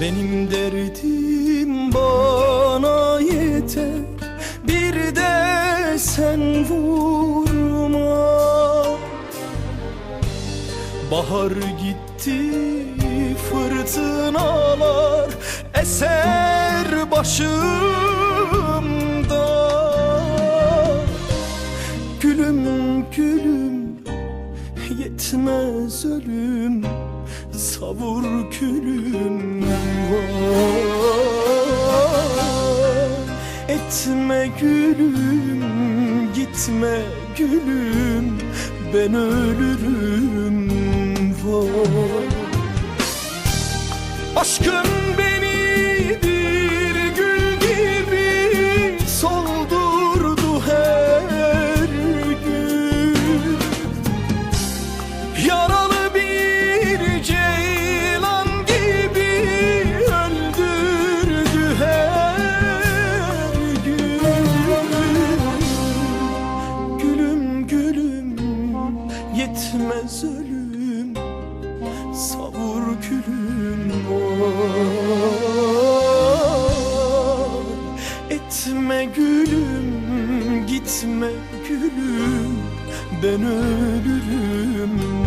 Benim derdim bana yeter. Bir de sen vurma. Bahar gitti fırtınalar eser başımda. Gülüm gülüm yetmez ölüm savur külüm vay Etme gülüm gitme gülüm ben ölürüm vay Aşkın yetmez ölüm savur külüm. Var Etme gülüm gitme gülüm ben ölürüm